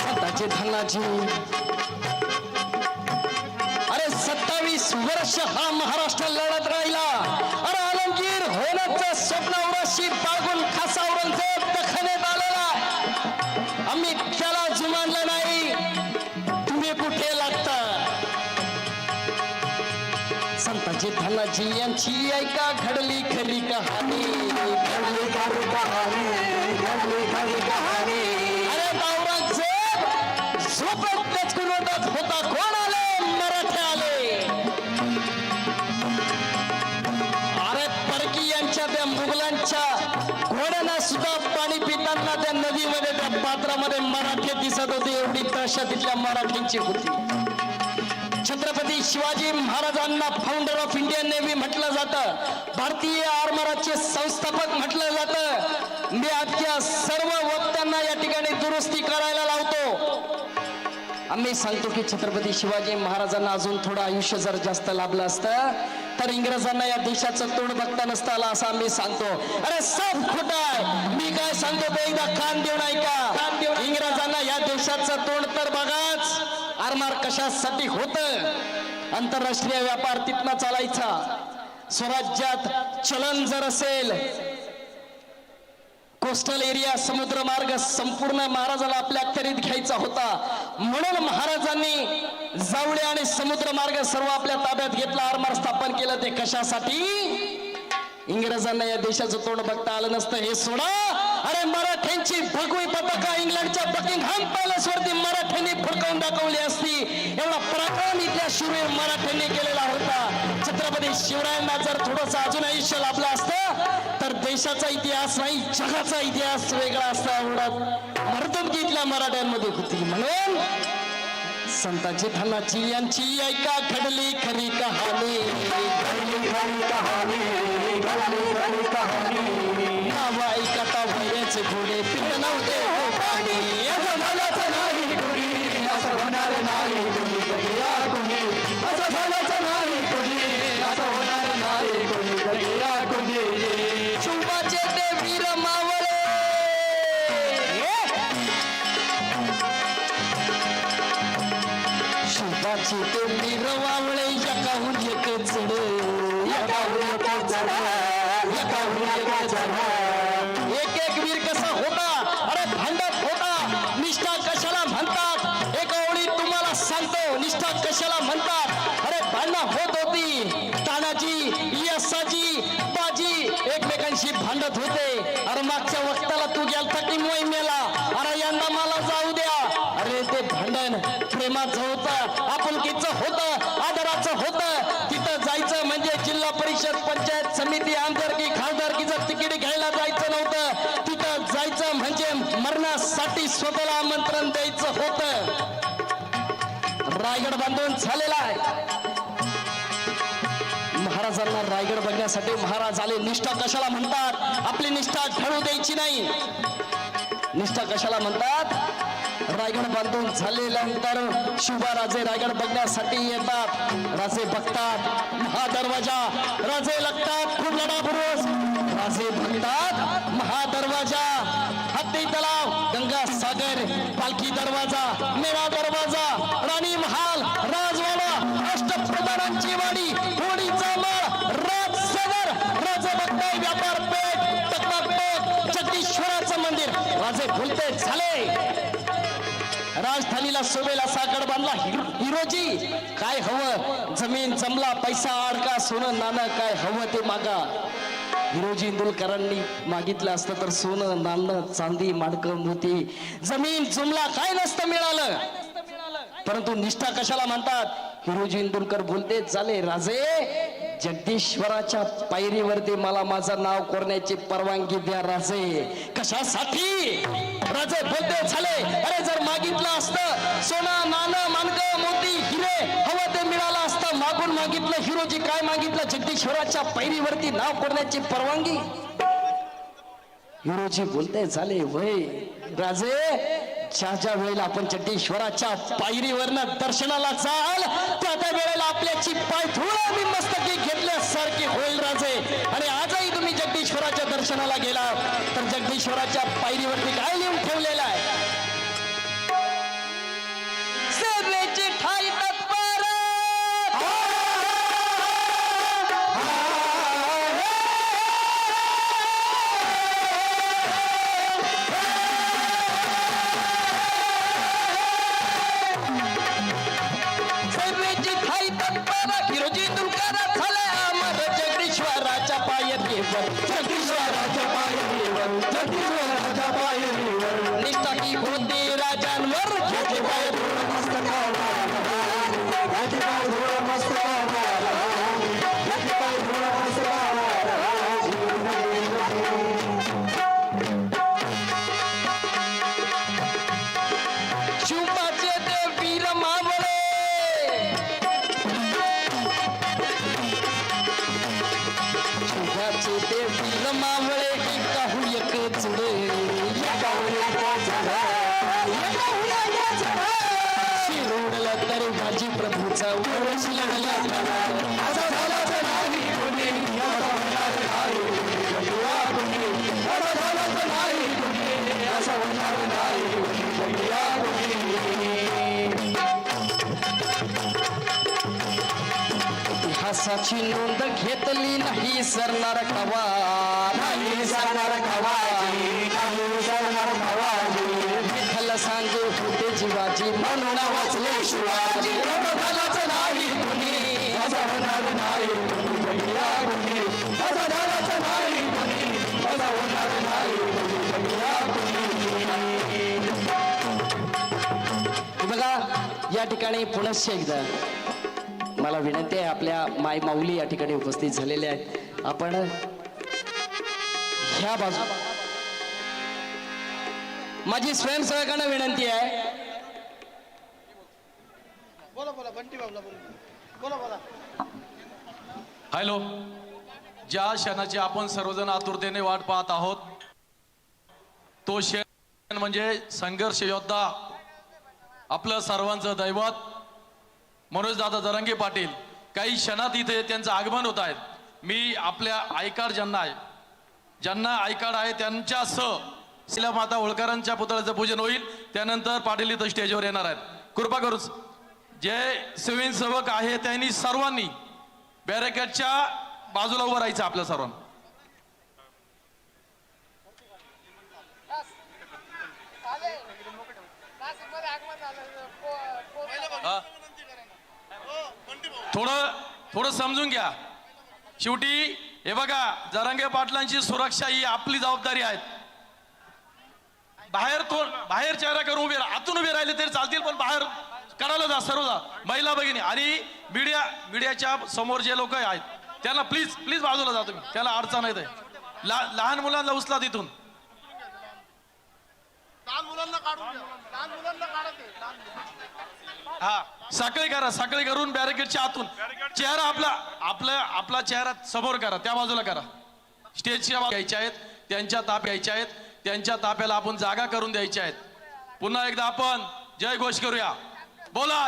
स्वतःचे धनाची अरे सत्तावीस वर्ष हा महाराष्ट्र लढत राहिला. अरे आलमगीर होण्याचं स्वप्न औरशी बागून खासा औरंगजेब दखनेत आलेला. आम्ही त्याला जुमानलं नाही. तुम्ही कुठे लागता? संताजी धनाजी यांची ऐका घडली खरी कहाणी. घडली खरी कहाणी कहाणी अरे होता कोण आले? मराठे आले. अरे त्या मुघलांच्या घोड्यांना सुद्धा पाणी पिताना त्या नदीमध्ये त्या पात्रामध्ये मराठी दिसत होते एवढी तशा तिथल्या मराठींची होती. छत्रपती शिवाजी महाराजांना फाउंडर ऑफ इंडियन नेव्ही म्हटलं जातं. भारतीय आरमाराचे संस्थापक म्हटलं जातं. मी आजच्या सर्व वक्त्यांना या ठिकाणी दुरुस्ती करायला लावतो. आम्ही सांगतो की छत्रपती शिवाजी महाराजांना अजून थोडं आयुष्य जर जास्त लाभलं असतं तर इंग्रजांना या देशाचं तोंड बघता नसतं आलं असं आम्ही सांगतो. अरे सब खोट आहे. मी काय सांगतो एकदा कान देऊन ऐका. इंग्रजांना या देशाचं तोंड तर बघाच. आरमार कशासाठी होत? आंतरराष्ट्रीय व्यापार तिथनं चालायचा. स्वराज्यात चलन जर असेल कोस्टल एरिया समुद्र मार्ग संपूर्ण महाराजाला आपल्या अखत्यारीत घ्यायचा होता. म्हणून महाराजांनी जावळे आणि समुद्र मार्ग सर्व आपल्या ताब्यात घेतला आरमार स्थापन केलं. ते कशासाठी? इंग्रजांना या देशाचं तोंड बघता आलं नसतं. हे सोडा. अरे मराठ्यांची भगवी पताका इंग्लंडच्या बकिंगहाम पॅलेस वरती मराठ्यांनी फडकावून दाखवली असती. एवढा पराक्रम इथल्या शिववीर मराठ्यांनी केलेला होता. छत्रपती शिवरायांना जर थोडस अजून आयुष्य लाभलं असतं तर देशाचा इतिहास नाही जगाचा इतिहास वेगळा असता. एवढा मर्दनकी इथल्या मराठ्यांमध्ये होती. म्हणून संताची धनाची यांची ऐका घडली खरी कहाणी. घडली खरी कहाणी घडली खरी कहाणी. नाव ऐकता भयाचे घोडे पिंड नव्हते हो पाणी असं झाल्याचं नाही कुणी असं होणार नाही कुणी कुणी असं झाल्याचं नाही कुणी असं होणार नाही कुणी या कुणी शुभाचे ते वीर मावळे शुभाची ते वीर मावळे एकाहून एक चढ एकाहून एक चढ एक एक वीर कसा होता अरे भांडत होता निष्ठा कशाला म्हणतात? एक ओळी तुम्हाला सांगतो. निष्ठा कशाला म्हणतात? अरे भांडण होत होती. तानाजी यसाजी बाजी एकमेकांशी भांडत होते. स्वतःला आमंत्रण द्यायचं होतं. रायगड बांधून झालेला आहे. महाराजांना रायगड बघण्यासाठी महाराज आले. निष्ठा कशाला म्हणतात? आपली निष्ठा ठरू द्यायची नाही. निष्ठा कशाला म्हणतात? रायगड बांधून झाल्यानंतर शिवराजे रायगड बघण्यासाठी येतात. राजे बघतात. महादरवाजा. राजे लागतात. खूप लढापुरुष राजे बघतात. महादरवाजा. हत्ती तलाव. गंगा सागर पालखी दरवाजा मेळा दरवाजा राणी महाल राजवाडा अष्टप्रधानांची वाडी होळीचा माळ राजसगर राजे बघताय व्यापार पेठ टकमक जगदीश्वराचं मंदिर. राजे भुलते झाले. राजधानीला शोभेल साकड बांधला हिरोजी. काय हवं? जमीन जमला पैसा अडका सोनं नाणं काय हवं ते मागा. हिरोजी इंदुलकरांनी मागितलं असतं तर सोनं नाणं चांदी माडकं मोती जमीन जुमला काय नसतं मिळालं. परंतु निष्ठा कशाला म्हणतात? हिरोजी इंदुलकर बोलते झाले राजे जगदीश्वराच्या पायरीवरती मला माझं नाव कोरण्याची परवानगी द्या राजे. कशासाठी? राजे बोलते झाले. अरे जर मागितलं असतं सोना नाणं मानक मोती हिरे हवं ते मिळालं असतं मागून मागितलं हिरोजी काय मागितलं जगदीश्वराच्या पायरीवरती नाव कोरण्याची परवानगी? हिरोजी बोलते झाले वय. राजे ज्या ज्या वेळेला आपण चड्डीश्वराच्या पायरीवरनं दर्शनाला जाल त्या त्या वेळेला आपल्याची पायथोळ आम्ही मस्तकी घेतल्यासारखी होईल राजे. आणि आजही तुम्ही जगदीश्वराच्या दर्शनाला गेला तर जगदीश्वराच्या पायरीवरती काय लिहून ठेवलेलं आहे? ते मावळे काहू एक जुळे शिरोडला तर भाजी प्रभूचा उरस लागला. इतिहासाची नोंद घेतली नाही सरणार कवा नाही सरणार नाही विठ्ठल सांगू होते जीवाजी म्हणून वाचले शिवाजी. झालाच नाही कोणी असं होणार नाही कोणी, या कोणी. असं झालंच नाही कोणी, असं होणार नाही कोणी, या कोणी. बघा या ठिकाणी पुनश्च एकदा. मला विनंती आहे आपल्या माय माऊली या ठिकाणी उपस्थित झालेल्या आहेत. आपण ह्या बाजू माझी स्वयंसेवकांना विनंती आहे. बोला बोला बंटी बाबला बोला. बोला बोला. हॅलो. ज्या क्षणाची आपण सर्वजण आतुरतेने वाट पाहत आहोत तो क्षण म्हणजे संघर्ष योद्धा आपलं सर्वांचं दैवत मनोजदादा जरंगे पाटील काही क्षणात इथे त्यांचं आगमन होत आहे मी आपल्या आयकार ज्यांना आहे ज्यांना आयकार आहे त्यांच्या सह शिला माता होळकरांच्या पुतळ्याचं पूजन होईल त्यानंतर पाटील इथं स्टेजवर येणार आहेत कृपा करूच जे स्वयंसेवक आहे त्यांनी सर्वांनी बॅरेकेटच्या बाजूला उभं राहायचं आपल्या सर्वांना हा? थोडं थोडं समजून घ्या. शेवटी हे बघा जरांगे पाटलांची सुरक्षा ही आपली जबाबदारी आहे. बाहेर कोण बाहेर चेहरा करून उभे आतून उभे राहिले तरी चालतील पण बाहेर करायला जा सर्व जा. महिला भगिनी आणि मीडिया मीडियाच्या समोर जे लोक आहेत त्यांना प्लीज प्लीज बाजूला जा तुम्ही. त्याला अडचण येते. लहान मुलांना उचला तिथून. हा. साखळी करा साखळी करून बॅरिकेडच्या आतून. चेहरा आपला आपला आपला चेहरा समोर करा त्या बाजूला करा. स्टेजच्या घ्यायच्या आहेत त्यांच्या ताप घ्यायच्या आहेत त्यांच्या ताप्याला आपण जागा करून द्यायच्या आहेत. पुन्हा एकदा आपण जय घोष करूया. बोला.